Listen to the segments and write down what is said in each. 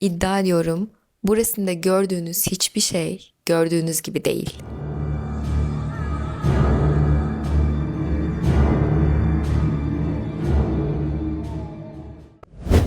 İddia ediyorum bu resimde gördüğünüz hiçbir şey gördüğünüz gibi değil.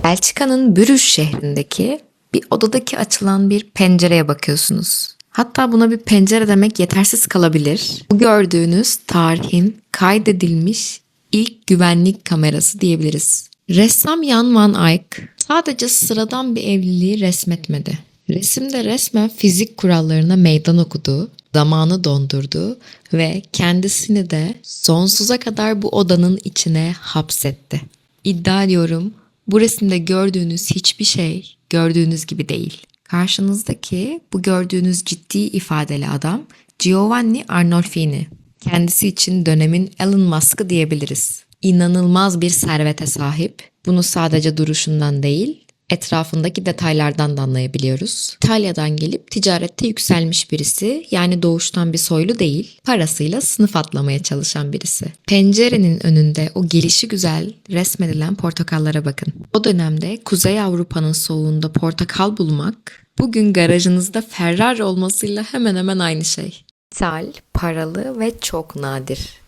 Belçika'nın Brüj şehrindeki bir odadaki açılan bir pencereye bakıyorsunuz. Hatta buna bir pencere demek yetersiz kalabilir. Bu gördüğünüz tarihin kaydedilmiş ilk güvenlik kamerası diyebiliriz. Ressam Jan van Eyck sadece sıradan bir evliliği resmetmedi. Resimde resmen fizik kurallarına meydan okudu, zamanı dondurdu ve kendisini de sonsuza kadar bu odanın içine hapsetti. İddia ediyorum bu resimde gördüğünüz hiçbir şey gördüğünüz gibi değil. Karşınızdaki bu gördüğünüz ciddi ifadeli adam Giovanni Arnolfini. Kendisi için dönemin Elon Musk'ı diyebiliriz. İnanılmaz bir servete sahip. Bunu sadece duruşundan değil, etrafındaki detaylardan da anlayabiliyoruz. İtalya'dan gelip ticarette yükselmiş birisi, yani doğuştan bir soylu değil, parasıyla sınıf atlamaya çalışan birisi. Pencerenin önünde o gelişi güzel resmedilen portakallara bakın. O dönemde Kuzey Avrupa'nın soğuğunda portakal bulmak, bugün garajınızda Ferrari olmasıyla hemen hemen aynı şey. İthal, paralı ve çok nadir.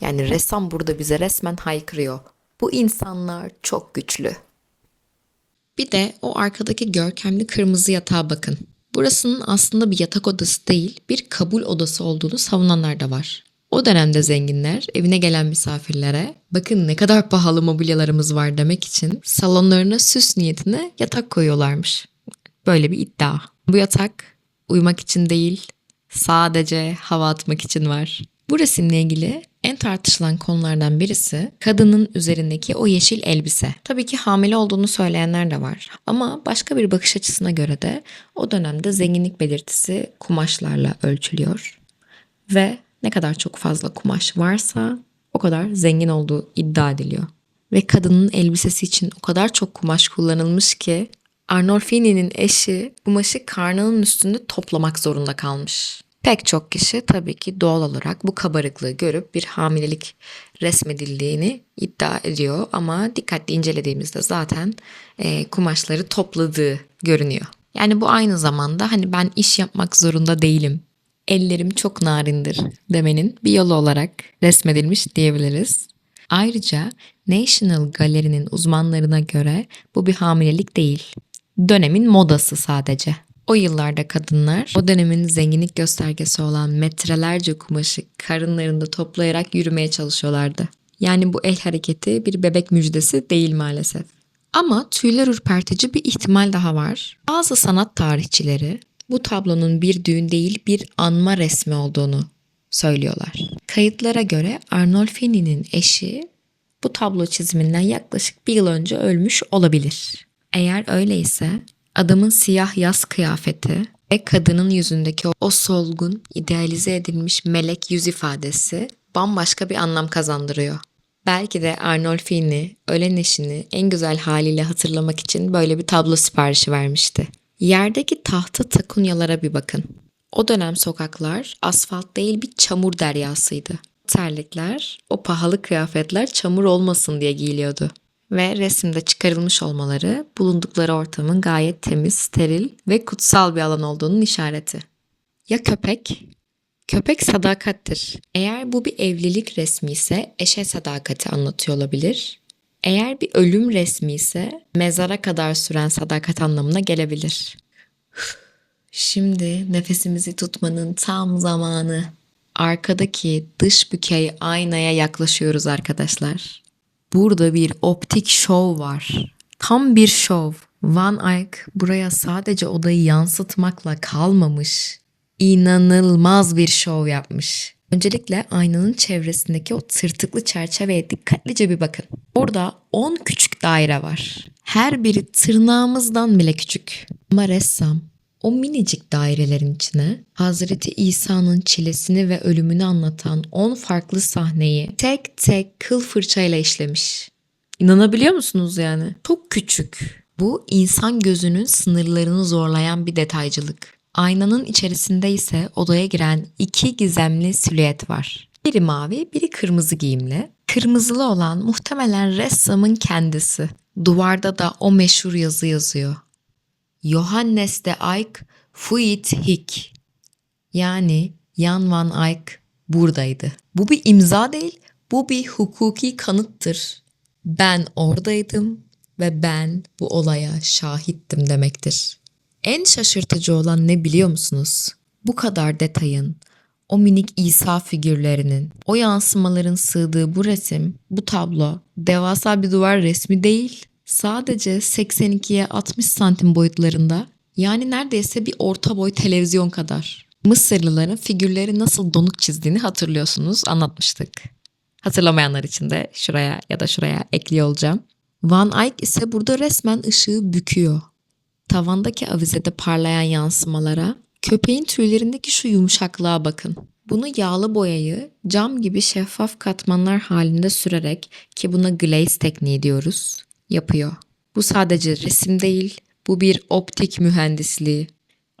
Yani ressam burada bize resmen haykırıyor. Bu insanlar çok güçlü. Bir de o arkadaki görkemli kırmızı yatağa bakın. Burasının aslında bir yatak odası değil, bir kabul odası olduğunu savunanlar da var. O dönemde zenginler evine gelen misafirlere bakın ne kadar pahalı mobilyalarımız var demek için salonlarına süs niyetine yatak koyuyorlarmış. Böyle bir iddia. Bu yatak uyumak için değil, sadece hava atmak için var. Bu resimle ilgili en tartışılan konulardan birisi kadının üzerindeki o yeşil elbise. Tabii ki hamile olduğunu söyleyenler de var. Ama başka bir bakış açısına göre de o dönemde zenginlik belirtisi kumaşlarla ölçülüyor. Ve ne kadar çok fazla kumaş varsa o kadar zengin olduğu iddia ediliyor. Ve kadının elbisesi için o kadar çok kumaş kullanılmış ki Arnolfini'nin eşi kumaşı karnının üstünde toplamak zorunda kalmış. Pek çok kişi tabii ki doğal olarak bu kabarıklığı görüp bir hamilelik resmedildiğini iddia ediyor ama dikkatli incelediğimizde zaten e, kumaşları topladığı görünüyor. Yani bu aynı zamanda hani ben iş yapmak zorunda değilim. Ellerim çok narindir demenin bir yolu olarak resmedilmiş diyebiliriz. Ayrıca National Gallery'nin uzmanlarına göre bu bir hamilelik değil. Dönemin modası sadece. O yıllarda kadınlar o dönemin zenginlik göstergesi olan metrelerce kumaşı karınlarında toplayarak yürümeye çalışıyorlardı. Yani bu el hareketi bir bebek müjdesi değil maalesef. Ama tüyler ürpertici bir ihtimal daha var. Bazı sanat tarihçileri bu tablonun bir düğün değil bir anma resmi olduğunu söylüyorlar. Kayıtlara göre Arnolfini'nin eşi bu tablo çiziminden yaklaşık bir yıl önce ölmüş olabilir. Eğer öyleyse adamın siyah yaz kıyafeti ve kadının yüzündeki o solgun, idealize edilmiş melek yüz ifadesi bambaşka bir anlam kazandırıyor. Belki de Arnolfini ölen eşini en güzel haliyle hatırlamak için böyle bir tablo siparişi vermişti. Yerdeki tahta takunyalara bir bakın. O dönem sokaklar asfalt değil bir çamur deryasıydı. Terlikler, o pahalı kıyafetler çamur olmasın diye giyiliyordu. Ve resimde çıkarılmış olmaları bulundukları ortamın gayet temiz, steril ve kutsal bir alan olduğunun işareti. Ya köpek? Köpek sadakattir. Eğer bu bir evlilik resmi ise eşe sadakati anlatıyor olabilir. Eğer bir ölüm resmi ise mezara kadar süren sadakat anlamına gelebilir. Şimdi nefesimizi tutmanın tam zamanı. Arkadaki dış bükey aynaya yaklaşıyoruz arkadaşlar. Burada bir optik şov var. Tam bir şov. Van Eyck buraya sadece odayı yansıtmakla kalmamış. İnanılmaz bir şov yapmış. Öncelikle aynanın çevresindeki o tırtıklı çerçeveye dikkatlice bir bakın. Orada 10 küçük daire var. Her biri tırnağımızdan bile küçük. Ama ressam o minicik dairelerin içine Hazreti İsa'nın çilesini ve ölümünü anlatan 10 farklı sahneyi tek tek kıl fırçayla işlemiş. İnanabiliyor musunuz yani? Çok küçük. Bu insan gözünün sınırlarını zorlayan bir detaycılık. Aynanın içerisinde ise odaya giren iki gizemli silüet var. Biri mavi, biri kırmızı giyimli. Kırmızılı olan muhtemelen ressamın kendisi. Duvarda da o meşhur yazı yazıyor. Johannes de Eyck fuit hic. Yani Jan van Eyck buradaydı. Bu bir imza değil, bu bir hukuki kanıttır. Ben oradaydım ve ben bu olaya şahittim demektir. En şaşırtıcı olan ne biliyor musunuz? Bu kadar detayın, o minik İsa figürlerinin, o yansımaların sığdığı bu resim, bu tablo devasa bir duvar resmi değil. Sadece 82'ye 60 santim boyutlarında yani neredeyse bir orta boy televizyon kadar. Mısırlıların figürleri nasıl donuk çizdiğini hatırlıyorsunuz anlatmıştık. Hatırlamayanlar için de şuraya ya da şuraya ekliyor olacağım. Van Eyck ise burada resmen ışığı büküyor. Tavandaki avizede parlayan yansımalara, köpeğin tüylerindeki şu yumuşaklığa bakın. Bunu yağlı boyayı cam gibi şeffaf katmanlar halinde sürerek ki buna glaze tekniği diyoruz, yapıyor. Bu sadece resim değil, bu bir optik mühendisliği.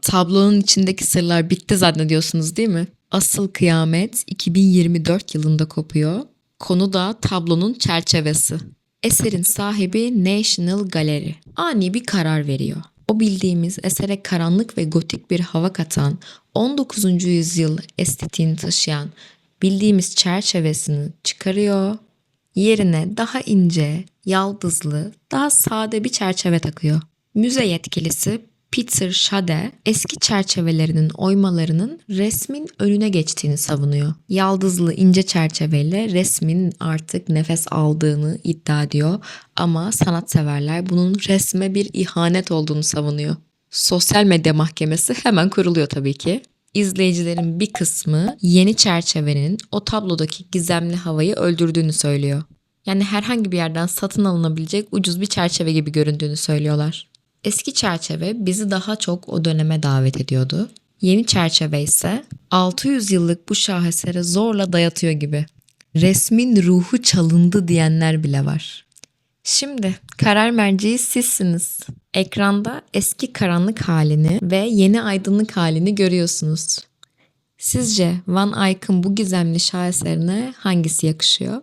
Tablonun içindeki sırlar bitti zannediyorsunuz değil mi? Asıl kıyamet 2024 yılında kopuyor. Konu da tablonun çerçevesi. Eserin sahibi National Gallery ani bir karar veriyor. O bildiğimiz esere karanlık ve gotik bir hava katan 19. yüzyıl estetiğini taşıyan bildiğimiz çerçevesini çıkarıyor. Yerine daha ince, yaldızlı, daha sade bir çerçeve takıyor. Müze yetkilisi Peter Schade eski çerçevelerinin oymalarının resmin önüne geçtiğini savunuyor. Yaldızlı ince çerçeveyle resmin artık nefes aldığını iddia ediyor ama sanatseverler bunun resme bir ihanet olduğunu savunuyor. Sosyal medya mahkemesi hemen kuruluyor tabii ki. İzleyicilerin bir kısmı yeni çerçevenin o tablodaki gizemli havayı öldürdüğünü söylüyor. Yani herhangi bir yerden satın alınabilecek ucuz bir çerçeve gibi göründüğünü söylüyorlar. Eski çerçeve bizi daha çok o döneme davet ediyordu. Yeni çerçeve ise 600 yıllık bu şahesere zorla dayatıyor gibi. Resmin ruhu çalındı diyenler bile var. Şimdi karar merceği sizsiniz. Ekranda eski karanlık halini ve yeni aydınlık halini görüyorsunuz. Sizce Van Eyck'ın bu gizemli şaheserine hangisi yakışıyor?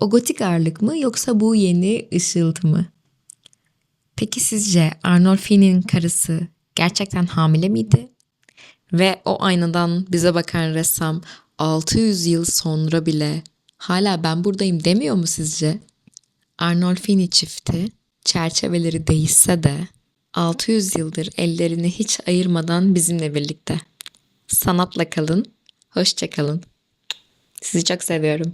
O gotik ağırlık mı yoksa bu yeni ışıltı mı? Peki sizce Arnolfi'nin karısı gerçekten hamile miydi? Ve o aynadan bize bakan ressam 600 yıl sonra bile hala ben buradayım demiyor mu sizce? Arnolfini çifti çerçeveleri değişse de 600 yıldır ellerini hiç ayırmadan bizimle birlikte. Sanatla kalın, hoşça kalın. Sizi çok seviyorum.